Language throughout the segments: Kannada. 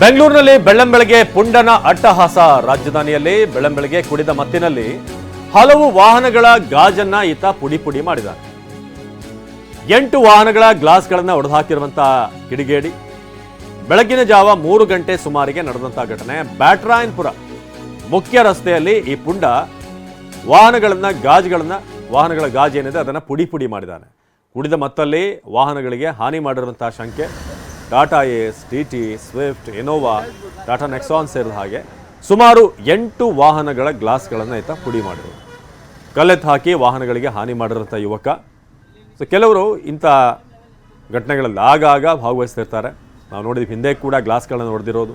ಬೆಂಗಳೂರಿನಲ್ಲಿ ಬೆಳ್ಳಂಬೆಳಗ್ಗೆ ಪುಂಡನ ಅಟ್ಟಹಾಸ. ರಾಜಧಾನಿಯಲ್ಲಿ ಬೆಳ್ಳಂಬೆಳಗ್ಗೆ ಕುಡಿದ ಮತ್ತಿನಲ್ಲಿ ಹಲವು ವಾಹನಗಳ ಗಾಜನ್ನ ಈತ ಪುಡಿ ಪುಡಿ ಮಾಡಿದ್ದಾನೆ ಎಂಟು ವಾಹನಗಳ ಗ್ಲಾಸ್ಗಳನ್ನ ಒಡೆದುಹಾಕಿರುವಂತಹ ಕಿಡಿಗೇಡಿ. ಬೆಳಗಿನ ಜಾವ ಮೂರು ಗಂಟೆ ಸುಮಾರಿಗೆ ನಡೆದಂತಹ ಘಟನೆ ಬ್ಯಾಟ್ರಾಯನ್ಪುರ. ಮುಖ್ಯ ರಸ್ತೆಯಲ್ಲಿ ಈ ಪುಂಡ ವಾಹನಗಳನ್ನ ಗಾಜುಗಳನ್ನ, ವಾಹನಗಳ ಗಾಜು ಏನಿದೆ ಅದನ್ನ ಪುಡಿ ಪುಡಿ ಮಾಡಿದ್ದಾನೆ ಕುಡಿದ ಮತ್ತಲ್ಲಿ ವಾಹನಗಳಿಗೆ ಹಾನಿ ಮಾಡಿರುವಂತಹ ಶಂಕೆ. Tata Ace T T Swift Innova Tata Nexon ಸೇರಿದ ಹಾಗೆ ಸುಮಾರು ಎಂಟು ವಾಹನಗಳ ಗ್ಲಾಸ್ಗಳನ್ನು ಈತ ಪುಡಿ ಮಾಡಿದರು. ಕಲ್ಲೆತ್ತು ಹಾಕಿ ವಾಹನಗಳಿಗೆ ಹಾನಿ ಮಾಡಿರೋಂಥ ಯುವಕ. ಸೊ ಕೆಲವರು ಇಂಥ ಘಟನೆಗಳಲ್ಲಿ ಆಗಾಗ ಭಾಗವಹಿಸ್ತಿರ್ತಾರೆ. ನಾವು ನೋಡಿದ್ವಿ ಹಿಂದೆ ಕೂಡ ಗ್ಲಾಸ್ಗಳನ್ನು ಹೊಡೆದಿರೋದು.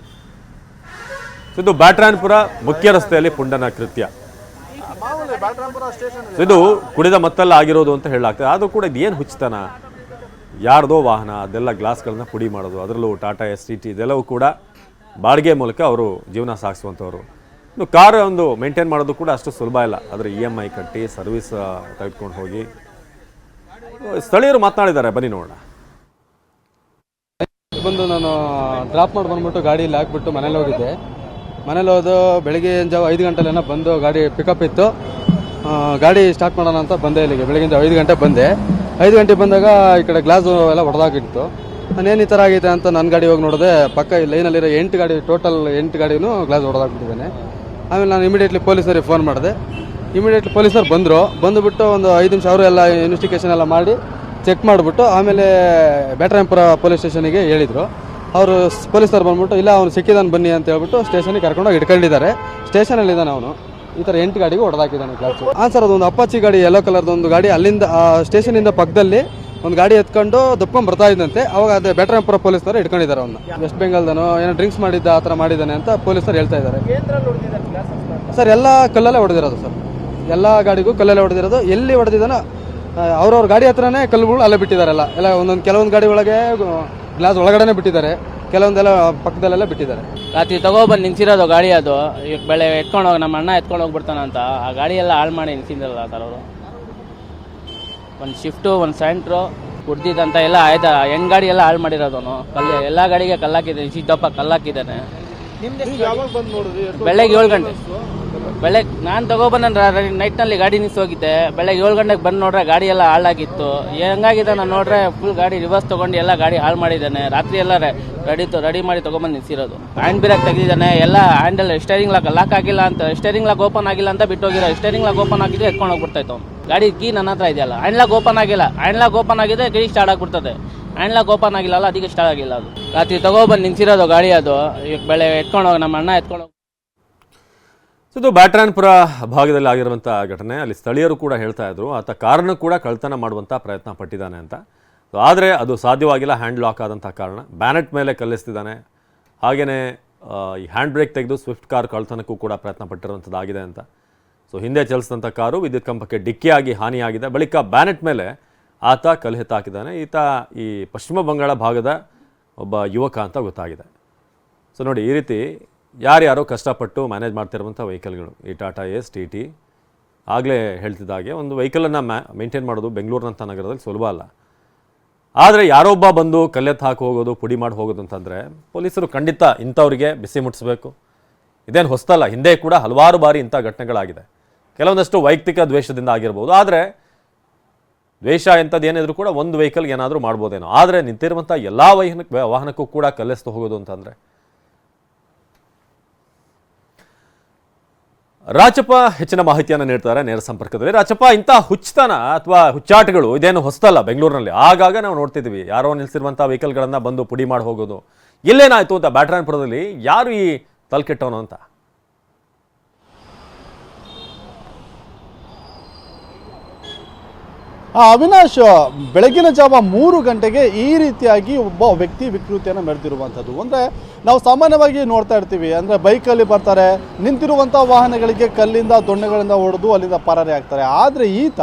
ಇದು ಬ್ಯಾಟ್ರಾನ್ಪುರ ಮುಖ್ಯ ರಸ್ತೆಯಲ್ಲಿ ಪುಂಡನ ಕೃತ್ಯ. ಇದು ಕುಡಿದ ಮತ್ತಲ್ಲ ಆಗಿರೋದು ಅಂತ ಹೇಳಲಾಗ್ತದೆ. ಆದರೂ ಕೂಡ ಇದು ಏನು ಹುಚ್ಚತನ? ಯಾರ್ದೋ ವಾಹನ, ಅದೆಲ್ಲ ಗ್ಲಾಸ್ಗಳನ್ನ ಪುಡಿ ಮಾಡೋದು, ಅದರಲ್ಲೂ ಟಾಟಾ, ಎಸ್ ಟಿ ಟಿ ಇದೆಲ್ಲವೂ ಕೂಡ ಬಾಡಿಗೆ ಮೂಲಕ ಅವರು ಜೀವನ ಸಾಗಿಸುವಂಥವ್ರು. ಇನ್ನು ಕಾರ್ ಒಂದು ಮೇಂಟೈನ್ ಮಾಡೋದು ಕೂಡ ಅಷ್ಟು ಸುಲಭ ಇಲ್ಲ. ಅದರ ಇ ಎಂ ಐ ಕಟ್ಟಿ, ಸರ್ವಿಸ್ ತೆಗೆದುಕೊಂಡು ಹೋಗಿ, ಸ್ಥಳೀಯರು ಮಾತನಾಡಿದ್ದಾರೆ. ಬನ್ನಿ ನೋಡೋಣ. ಬಂದು ನಾನು ಡ್ರಾಪ್ ಮಾಡಿ ಬಂದ್ಬಿಟ್ಟು ಗಾಡಿಯಲ್ಲಿ ಹಾಕ್ಬಿಟ್ಟು ಮನೇಲಿ ಹೋಗಿದ್ದೆ. ಮನೇಲಿ ಹೋದು ಬೆಳಗ್ಗೆ ಜಾವ ಐದು ಗಂಟೆಲೇನೋ ಬಂದು ಗಾಡಿ ಪಿಕಪ್ ಇತ್ತು. ಗಾಡಿ ಸ್ಟಾರ್ಟ್ ಮಾಡೋಣ ಅಂತ ಬಂದೆ ಇಲ್ಲಿಗೆ. ಬೆಳಗಿನ ಜಾವ ಐದು ಗಂಟೆ ಬಂದೆ. ಐದು ಗಂಟೆ ಬಂದಾಗ ಈ ಕಡೆ ಗ್ಲಾಸ್ ಎಲ್ಲ ಹೊಡೆದಾಗಿತ್ತು ನಾನೇನು ಈ ಥರ ಆಗಿದೆ ಅಂತ ನನ್ನ ಗಾಡಿ ಹೋಗಿ ನೋಡಿದೆ ಪಕ್ಕ ಈ ಲೈನಲ್ಲಿರೋ ಎಂಟು ಗಾಡಿ ಟೋಟಲ್ ಎಂಟು ಗಾಡಿನೂ ಗ್ಲಾಸ್ ಹೊಡೆದಾಕ್ಬಿಟ್ಟಿದ್ದಾನೆ ಆಮೇಲೆ ನಾನು ಇಮಿಡಿಯೇಟ್ಲಿ ಪೊಲೀಸರಿಗೆ ಫೋನ್ ಮಾಡಿದೆ. ಇಮಿಡಿಯೇಟ್ಲಿ ಪೊಲೀಸರು ಬಂದರು. ಬಂದುಬಿಟ್ಟು ಒಂದು ಐದು ನಿಮಿಷ ಅವರು ಎಲ್ಲ ಇನ್ವೆಸ್ಟಿಗೇಷನ್ ಎಲ್ಲ ಮಾಡಿ ಚೆಕ್ ಮಾಡಿಬಿಟ್ಟು ಆಮೇಲೆ ಬ್ಯಾಟ್ರಾಯಂಪುರ ಪೊಲೀಸ್ ಸ್ಟೇಷನಿಗೆ ಹೇಳಿದರು. ಅವರು ಪೊಲೀಸರು ಬಂದ್ಬಿಟ್ಟು, ಇಲ್ಲ, ಅವನು ಸಿಕ್ಕಿದಾನೆ ಬನ್ನಿ ಅಂತ ಹೇಳ್ಬಿಟ್ಟು ಸ್ಟೇಷನಿಗೆ ಕರ್ಕೊಂಡೋಗಿ ಇಟ್ಕೊಂಡಿದ್ದಾರೆ ಸ್ಟೇಷನಲ್ಲಿದ್ದಾನೆ ಅವನು. ಈ ಥರ ಎಂಟು ಗಾಡಿಗೆ ಹೊಡೆದಾಕಿದ್ದಾನೆ ಕ್ಲಾಸು ಹಾಂ ಸರ್ ಅದೊಂದು ಅಪ್ಪಾಚಿ ಗಾಡಿ ಯೆಲ್ಲೋ ಕಲರ್ದು ಒಂದು ಗಾಡಿ. ಅಲ್ಲಿಂದ ಸ್ಟೇಷನ್ ಇಂದ ಪಕ್ಕದಲ್ಲಿ ಒಂದು ಗಾಡಿ ಎತ್ಕೊಂಡು ದಪ್ಕೊಂಡು ಬರ್ತಾ ಇದ್ದಂತೆ. ಅವಾಗ ಅದೇ ಬೆಟರಾಂಪುರ ಪೊಲೀಸ್ನವರು ಇಟ್ಕೊಂಡಿದ್ದಾರೆ ಅವನ್ನ ವೆಸ್ಟ್ ಬೆಂಗಾಲ್ದನು ಏನೋ ಡ್ರಿಂಕ್ಸ್ ಮಾಡಿದ್ದ, ಆ ಥರ ಮಾಡಿದ್ದಾನೆ ಅಂತ ಪೊಲೀಸರು ಹೇಳ್ತಾ ಇದ್ದಾರೆ. ಸರ್ ಎಲ್ಲ ಕಲ್ಲಲ್ಲೇ ಹೊಡೆದಿರೋದು ಸರ್ ಎಲ್ಲ ಗಾಡಿಗೂ ಕಲ್ಲಲ್ಲೇ ಹೊಡೆದಿರೋದು. ಎಲ್ಲಿ ಹೊಡೆದಿದ್ದಾನೋ ಅವ್ರವ್ರ ಗಾಡಿ ಹತ್ರನೇ ಕಲ್ಲುಗಳು ಅಲ್ಲೇ ಬಿಟ್ಟಿದ್ದಾರೆ ಎಲ್ಲ. ಒಂದೊಂದು ಕೆಲವೊಂದು ಗಾಡಿ ಒಳಗೆ ಗ್ಲಾಸ್ ಒಳಗಡೆನೆ ಬಿಟ್ಟಿದ್ದಾರೆ. ಕೆಲವೊಂದೆಲ್ಲ ಪಕ್ಕದಲ್ಲೆಲ್ಲ ಬಿಟ್ಟಿದ್ದಾರೆ. ರಾತ್ರಿ ತಗೊಬಂದು ನಿಂತಿರೋದು ಗಾಡಿ ಅದು. ಈಗ ಬೆಳೆ ಎತ್ಕೊಂಡು ಹೋಗಿ ನಮ್ಮ ಅಣ್ಣ ಎತ್ಕೊಂಡು ಹೋಗ್ಬಿಡ್ತಾನ ಅಂತ. ಆ ಗಾಡಿ ಎಲ್ಲ ಹಾಳು ಮಾಡಿ ನಿಲ್ಸಿದ್ರಲ್ಲ ಸರ್ ಅವರು. ಒಂದು ಶಿಫ್ಟು, ಒಂದು ಸೆಂಟ್ರು ಕುಡ್ದಿದ್ದಂತ ಎಲ್ಲ ಆಯ್ತಾ. ಹೆಂಗ್ ಗಾಡಿ ಎಲ್ಲ ಹಾಳು ಮಾಡಿರೋದವನು ಕಲ್ಲು ಎಲ್ಲ ಗಾಡಿಗೆ ಕಲ್ಲಾಕಿದ್ದಾನೆ ಸಿದ್ದಪ್ಪ ಕಲ್ಲಾಕಿದ್ದಾನೆ. ಬೆಳಗ್ಗೆ ಏಳು ಗಂಟೆ. ಬೆಳಗ್ಗೆ ನಾನು ತಗೊಬಂದ ನೈಟ್ನಲ್ಲಿ ಗಾಡಿ ನಿಲ್ಸಿ ಹೋಗಿದ್ದೆ. ಬೆಳಗ್ಗೆ ಏಳು ಗಂಟೆಗೆ ಬಂದು ನೋಡ್ರೆ ಗಾಡಿ ಎಲ್ಲ ಹಾಳಾಗಿತ್ತು. ಹೆಂಗಾಗಿದೆ ನಾನು ನೋಡ್ರೆ ಫುಲ್ ಗಾಡಿ ರಿವರ್ಸ್ ತೊಗೊಂಡು ಎಲ್ಲ ಗಾಡಿ ಹಾಳು ಮಾಡಿದ್ದಾನೆ. ರಾತ್ರಿ ಎಲ್ಲ ರೆಡಿ ರೆಡಿ ಮಾಡಿ ತೊಗೊಂಬಂದು ನಿಲ್ಸಿರೋದು. Hand break ತೆಗೆದಿದ್ದಾನೆ. ಎಲ್ಲ ಹ್ಯಾಂಡಲ್ ಸ್ಟೇರಿಂಗ್ ಲಾಕ್ ಲಾಕ್ ಆಗಿಲ್ಲ ಅಂತ ಸ್ಟೇರಿಂಗ್ ಲಾಕ್ ಓಪನ್ ಆಗಿಲ್ಲ ಅಂತ ಬಿಟ್ಟೋಗಿರೋ ಸ್ಟೇರಿಂಗ್ ಲಾಕ್ ಓಪನ್ ಆಗಿದ್ರೆ ಎತ್ಕೊಂಡು ಹೋಗ್ಬಿಡ್ತಾ ಇತ್ತು ಅವ್ನು. ಗಾಡಿ ಕೀ ನನ್ನ ಹತ್ರ ಇದೆಯಲ್ಲ. ಹ್ಯಾಂಡ್ ಲಾಕ್ ಓಪನ್ ಆಗಿಲ್ಲ. ಹ್ಯಾಂಡ್ ಲಾಕ್ ಓಪನ್ ಆಗಿದೆ ಗಾಡಿ ಸ್ಟಾರ್ಟ್ ಆಗಿಬಿಡ್ತದೆ. ಹ್ಯಾಂಡ್ ಲಾಕ್ ಓಪನ್ ಆಗಿಲ್ಲಲ್ಲ ಅದಕ್ಕೆ ಸ್ಟಾರ್ಟ್ ಆಗಿಲ್ಲ ಅದು. ರಾತ್ರಿ ತಗೊಬಂದು ನಿಂತಿರೋದು ಗಾಡಿ ಅದು. ಈಗ ಬೆಳೆ ಎತ್ಕೊಂಡು ಹೋಗಿ, ನಮ್ಮ ಅಣ್ಣ ಎತ್ಕೊಂಡು ಇದು ಬ್ಯಾಟ್ರಾನ್ಪುರ ಭಾಗದಲ್ಲಿ ಆಗಿರುವಂಥ ಘಟನೆ. ಅಲ್ಲಿ ಸ್ಥಳೀಯರು ಕೂಡ ಹೇಳ್ತಾ ಇದ್ರು. ಆತ ಕಾರನ್ನು ಕೂಡ ಕಳ್ತನ ಮಾಡುವಂಥ ಪ್ರಯತ್ನ ಪಟ್ಟಿದ್ದಾನೆ ಅಂತ. ಆದರೆ ಅದು ಸಾಧ್ಯವಾಗಿಲ್ಲ. ಹ್ಯಾಂಡ್ ಲಾಕ್ ಆದಂಥ ಕಾರಣ. ಬ್ಯಾನೆಟ್ ಮೇಲೆ ಕಲ್ಲಿಸ್ತಿದ್ದಾನೆ. ಹಾಗೆಯೇ ಈ ಹ್ಯಾಂಡ್ ಬ್ರೇಕ್ ತೆಗೆದು ಸ್ವಿಫ್ಟ್ ಕಾರ್ ಕಳ್ತನಕ್ಕೂ ಕೂಡ ಪ್ರಯತ್ನ ಪಟ್ಟಿರುವಂಥದ್ದಾಗಿದೆ ಅಂತ. ಸೊ ಹಿಂದೆ ಚಲಿಸಿದಂಥ ಕಾರು ವಿದ್ಯುತ್ ಕಂಬಕ್ಕೆ ಡಿಕ್ಕಿಯಾಗಿ ಹಾನಿಯಾಗಿದೆ. ಬಳಿಕ ಬ್ಯಾನೆಟ್ ಮೇಲೆ ಆತ ಕಲೆ ಹಾಕಿದ್ದಾನೆ ಈತ ಈ ಪಶ್ಚಿಮ ಬಂಗಾಳ ಭಾಗದ ಒಬ್ಬ ಯುವಕ ಅಂತ ಗೊತ್ತಾಗಿದೆ. ಸೊ ನೋಡಿ, ಈ ರೀತಿ ಯಾರ್ಯಾರೋ ಕಷ್ಟಪಟ್ಟು ಮ್ಯಾನೇಜ್ ಮಾಡ್ತಿರುವಂಥ ವೆಹಿಕಲ್ಗಳು ಈ ಟಾಟಾ ಎಸ್ ಟಿ ಟಿ ಆಗಲೇ ಹೇಳ್ತಿದ್ದ ಹಾಗೆ ಒಂದು ವೆಹಿಕಲನ್ನು ಮ್ಯಾ ಮೇಂಟೈನ್ ಮಾಡೋದು ಬೆಂಗಳೂರಿನಂಥ ನಗರದಲ್ಲಿ ಸುಲಭ ಅಲ್ಲ. ಆದರೆ ಯಾರೊಬ್ಬ ಬಂದು ಕಲ್ಲೆತ್ತು ಹಾಕಿ ಹೋಗೋದು, ಪುಡಿ ಮಾಡಿ ಹೋಗೋದು ಅಂತಂದರೆ ಪೊಲೀಸರು ಖಂಡಿತ ಇಂಥವ್ರಿಗೆ ಬಿಸಿ ಮುಟ್ಟಿಸ್ಬೇಕು. ಇದೇನು ಹೊಸ್ತಲ್ಲ, ಹಿಂದೆ ಕೂಡ ಹಲವಾರು ಬಾರಿ ಇಂಥ ಘಟನೆಗಳಾಗಿದೆ. ಕೆಲವೊಂದಷ್ಟು ವೈಯಕ್ತಿಕ ದ್ವೇಷದಿಂದ ಆಗಿರ್ಬೋದು. ಆದರೆ ದ್ವೇಷ ಎಂಥದ್ದು ಏನಿದ್ರು ಕೂಡ ಒಂದು ವೆಹಿಕಲ್ಗೆ ಏನಾದರೂ ಮಾಡ್ಬೋದೇನೋ. ಆದರೆ ನಿಂತಿರುವಂಥ ಎಲ್ಲ ವಾಹನಕ್ಕೆ ವಾಹನಕ್ಕೂ ಕೂಡ ಕಲ್ಲೆಸ್ತು ಹೋಗೋದು ಅಂತಂದರೆ. ರಾಚಪ್ಪ ಹೆಚ್ಚಿನ ಮಾಹಿತಿಯನ್ನು ನೀಡ್ತಾರೆ ನೇರ ಸಂಪರ್ಕದಲ್ಲಿ. ರಾಚಪ್ಪ ಇಂಥ ಹುಚ್ಚತನ ಅಥವಾ ಹುಚ್ಚಾಟಗಳು ಇದೇನು ಹೊಸ್ತಲ್ಲ ಬೆಂಗಳೂರಿನಲ್ಲಿ? ಆಗಾಗ ನಾವು ನೋಡ್ತಿದ್ವಿ, ಯಾರೋ ನಿಲ್ಲಿಸಿರುವಂಥ ವೆಹಿಕಲ್ಗಳನ್ನು ಬಂದು ಪುಡಿ ಮಾಡಿ ಹೋಗೋದು. ಎಲ್ಲೇನಾಯಿತು ಅಂತ ಬ್ಯಾಟ್ರಾನ್ಪುರದಲ್ಲಿ ಯಾರು ಈ ತಲ್ಕೆಟ್ಟವನು ಅಂತ? ಆ, ಅವಿನಾಶ್ ಬೆಳಗಿನ ಜಾವ ಮೂರು ಗಂಟೆಗೆ ಈ ರೀತಿಯಾಗಿ ಒಬ್ಬ ವ್ಯಕ್ತಿ ವಿಕೃತಿಯನ್ನು ಮೆರೆದಿರುವಂಥದ್ದು. ಅಂದರೆ ನಾವು ಸಾಮಾನ್ಯವಾಗಿ ನೋಡ್ತಾ ಇರ್ತೀವಿ ಅಂದರೆ ಬೈಕಲ್ಲಿ ಬರ್ತಾರೆ ನಿಂತಿರುವಂಥ ವಾಹನಗಳಿಗೆ ಕಲ್ಲಿಂದ ದೊಣ್ಣೆಗಳಿಂದ ಹೊಡೆದು ಅಲ್ಲಿಂದ ಪರಾರಿ ಆಗ್ತಾರೆ. ಆದರೆ ಈತ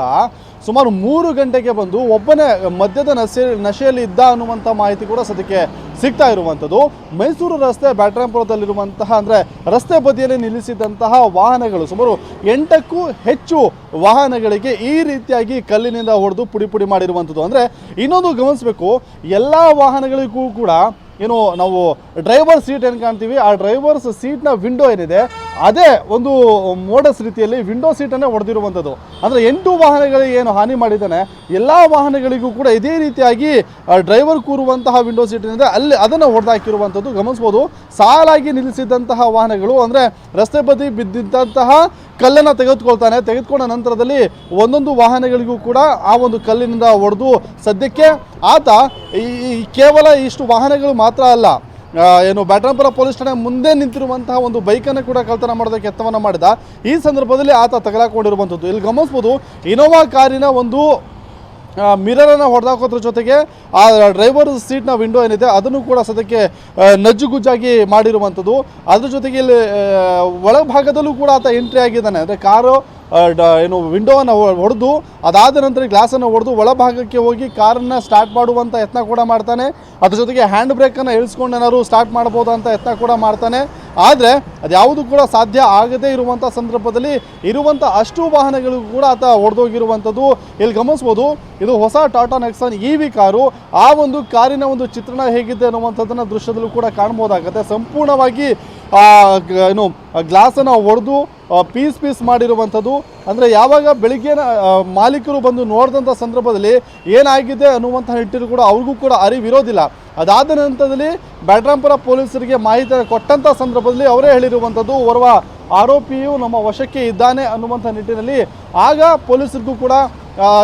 ಸುಮಾರು ಮೂರು ಗಂಟೆಗೆ ಬಂದು ಒಬ್ಬನೇ ಮದ್ಯದ ನಶೆ ನಶೆಯಲ್ಲಿ ಇದ್ದ ಅನ್ನುವಂಥ ಮಾಹಿತಿ ಕೂಡ ಸದ್ಯಕ್ಕೆ ಸಿಗ್ತಾ ಇರುವಂಥದ್ದು. ಮೈಸೂರು ರಸ್ತೆ ಬ್ಯಾಟ್ರಾಂಪುರದಲ್ಲಿರುವಂತಹ ಅಂದರೆ ರಸ್ತೆ ಬದಿಯಲ್ಲಿ ನಿಲ್ಲಿಸಿದಂತಹ ವಾಹನಗಳು ಸುಮಾರು ಎಂಟಕ್ಕೂ ಹೆಚ್ಚು ವಾಹನಗಳಿಗೆ ಈ ರೀತಿಯಾಗಿ ಕಲ್ಲಿನಿಂದ ಹೊಡೆದು ಪುಡಿ ಪುಡಿ ಮಾಡಿರುವಂಥದ್ದು. ಅಂದರೆ ಇನ್ನೊಂದು ಗಮನಿಸಬೇಕು, ಎಲ್ಲ ವಾಹನಗಳಿಗೂ ಕೂಡ ಏನು ನಾವು ಡ್ರೈವರ್ ಸೀಟ್ ಏನು ಕಾಣ್ತೀವಿ? ಆ ಡ್ರೈವರ್ಸ್ ಸೀಟ್ನ ವಿಂಡೋ ಏನಿದೆ, ಅದೇ ಒಂದು ಮೋಡಸ್ ರೀತಿಯಲ್ಲಿ ವಿಂಡೋ ಸೀಟನ್ನೇ ಹೊಡೆದಿರುವಂಥದ್ದು ಅಂದರೆ ಎಂಟು ವಾಹನಗಳಿಗೆ ಏನು ಹಾನಿ ಮಾಡಿದ್ದಾನೆ, ಎಲ್ಲ ವಾಹನಗಳಿಗೂ ಕೂಡ ಇದೇ ರೀತಿಯಾಗಿ ಡ್ರೈವರ್ ಕೂರುವಂತಹ ವಿಂಡೋ ಸೀಟ್ ಏನಿದೆ, ಅಲ್ಲಿ ಅದನ್ನು ಹೊಡೆದಾಕಿರುವಂಥದ್ದು ಗಮನಿಸ್ಬೋದು. ಸಾಲಾಗಿ ನಿಲ್ಲಿಸಿದಂತಹ ವಾಹನಗಳು, ಅಂದರೆ ರಸ್ತೆ ಬದಿ ಬಿದ್ದಿದ್ದಂತಹ ಕಲ್ಲನ್ನು ತೆಗೆದುಕೊಳ್ತಾನೆ. ತೆಗೆದುಕೊಂಡ ನಂತರದಲ್ಲಿ ಒಂದೊಂದು ವಾಹನಗಳಿಗೂ ಕೂಡ ಆ ಒಂದು ಕಲ್ಲಿನಿಂದ ಹೊಡೆದು ಸದ್ಯಕ್ಕೆ ಆತ ಈ ಕೇವಲ ಇಷ್ಟು ವಾಹನಗಳು ಮಾತ್ರ ಅಲ್ಲ ಏನು ಬ್ಯಾಟ್ರಾಂಪುರ ಪೊಲೀಸ್ ಠಾಣೆ ಮುಂದೆ ನಿಂತಿರುವಂತಹ ಒಂದು ಬೈಕನ್ನು ಕೂಡ ಕಳ್ತನ ಮಾಡೋದಕ್ಕೆ ಯತ್ನವನ್ನು ಮಾಡಿದ. ಈ ಸಂದರ್ಭದಲ್ಲಿ ಆತ ತಗಲಾಕೊಂಡಿರುವಂಥದ್ದು. ಇಲ್ಲಿ ಗಮನಿಸ್ಬೋದು, ಇನೋವಾ ಕಾರಿನ ಒಂದು ಮಿರರನ್ನು ಹೊಡೆದಾಕೋದ್ರ ಜೊತೆಗೆ ಆ ಡ್ರೈವರ್ ಸೀಟ್ನ ವಿಂಡೋ ಏನಿದೆ, ಅದನ್ನು ಕೂಡ ಸದ್ಯಕ್ಕೆ ನಜ್ಜುಗುಜ್ಜಾಗಿ ಮಾಡಿರುವಂಥದ್ದು. ಅದ್ರ ಜೊತೆಗೆ ಇಲ್ಲಿ ಒಳಭಾಗದಲ್ಲೂ ಕೂಡ ಆತ ಎಂಟ್ರಿ ಆಗಿದ್ದಾನೆ. ಅಂದರೆ ಕಾರು ಏನು ವಿಂಡೋವನ್ನು ಹೊಡೆದು, ಅದಾದ ನಂತರ ಗ್ಲಾಸನ್ನು ಹೊಡೆದು ಒಳಭಾಗಕ್ಕೆ ಹೋಗಿ ಕಾರನ್ನು ಸ್ಟಾರ್ಟ್ ಮಾಡುವಂಥ ಯತ್ನ ಕೂಡ ಮಾಡ್ತಾನೆ. ಅದ್ರ ಜೊತೆಗೆ ಹ್ಯಾಂಡ್ ಬ್ರೇಕನ್ನು ಇಳಿಸ್ಕೊಂಡು ಏನಾದ್ರು ಸ್ಟಾರ್ಟ್ ಮಾಡ್ಬೋದು ಅಂತ ಯತ್ನ ಕೂಡ ಮಾಡ್ತಾನೆ. ಆದರೆ ಅದ್ಯಾವುದು ಕೂಡ ಸಾಧ್ಯ ಆಗದೇ ಇರುವಂಥ ಸಂದರ್ಭದಲ್ಲಿ ಇರುವಂಥ ಅಷ್ಟು ವಾಹನಗಳು ಕೂಡ ಆತ ಹೊಡೆದೋಗಿರುವಂಥದ್ದು. ಇಲ್ಲಿ ಗಮನಿಸ್ಬೋದು, ಇದು ಹೊಸ Tata Nexon E V car. ಆ ಒಂದು ಕಾರಿನ ಒಂದು ಚಿತ್ರಣ ಹೇಗಿದೆ ಅನ್ನುವಂಥದ್ದನ್ನು ದೃಶ್ಯದಲ್ಲೂ ಕೂಡ ಕಾಣ್ಬೋದಾಗತ್ತೆ ಸಂಪೂರ್ಣವಾಗಿ ಏನು ಗ್ಲಾಸನ್ನು ಹೊಡೆದು ಪೀಸ್ ಪೀಸ್ ಮಾಡಿರುವಂಥದ್ದು. ಅಂದರೆ ಯಾವಾಗ ಬೆಳಿಗ್ಗೆ ಮಾಲೀಕರು ಬಂದು ನೋಡಿದಂಥ ಸಂದರ್ಭದಲ್ಲಿ ಏನಾಗಿದೆ ಅನ್ನುವಂಥ ನಿಟ್ಟಿನ ಕೂಡ ಅವ್ರಿಗೂ ಕೂಡ ಅರಿವಿರೋದಿಲ್ಲ ಅದಾದ ನಂತರದಲ್ಲಿ ಬ್ಯಾಟ್ರಾಂಪುರ ಪೊಲೀಸರಿಗೆ ಮಾಹಿತಿ ಕೊಟ್ಟಂಥ ಸಂದರ್ಭದಲ್ಲಿ ಅವರೇ ಹೇಳಿರುವಂಥದ್ದು, ಓರ್ವ ಆರೋಪಿಯು ನಮ್ಮ ವಶಕ್ಕೆ ಇದ್ದಾನೆ ಅನ್ನುವಂಥ ನಿಟ್ಟಿನಲ್ಲಿ ಆಗ ಪೊಲೀಸರಿಗೂ ಕೂಡ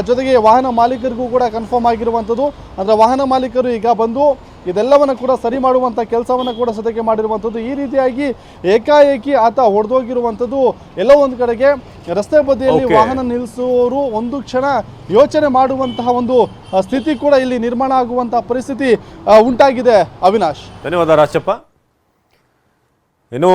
ಜೊತೆಗೆ ವಾಹನ ಮಾಲೀಕರಿಗೂ ಕೂಡ ಕನ್ಫರ್ಮ್ ಆಗಿರುವಂಥದ್ದು. ಅಂದರೆ ವಾಹನ ಮಾಲೀಕರು ಈಗ ಬಂದು ಇದೆಲ್ಲವನ್ನು ಕೂಡ ಸರಿ ಮಾಡುವಂಥ ಕೆಲಸವನ್ನು ಕೂಡ ಸದ್ಯಕ್ಕೆ ಮಾಡಿರುವಂಥದ್ದು. ಈ ರೀತಿಯಾಗಿ ಏಕಾಏಕಿ ಆತ ಹೊಡೆದೋಗಿರುವಂಥದ್ದು ಎಲ್ಲೋ ಒಂದು ಕಡೆಗೆ ರಸ್ತೆ ಬದಿಯಲ್ಲಿ ವಾಹನ ನಿಲ್ಲಿಸುವವರು ಒಂದು ಕ್ಷಣ ಯೋಚನೆ ಮಾಡುವಂತಹ ಒಂದು ಸ್ಥಿತಿ ಕೂಡ ಇಲ್ಲಿ ನಿರ್ಮಾಣ ಆಗುವಂತಹ ಪರಿಸ್ಥಿತಿ ಉಂಟಾಗಿದೆ ಅವಿನಾಶ್. ಧನ್ಯವಾದ ರಾಜಪ್ಪ. ಇನ್ನು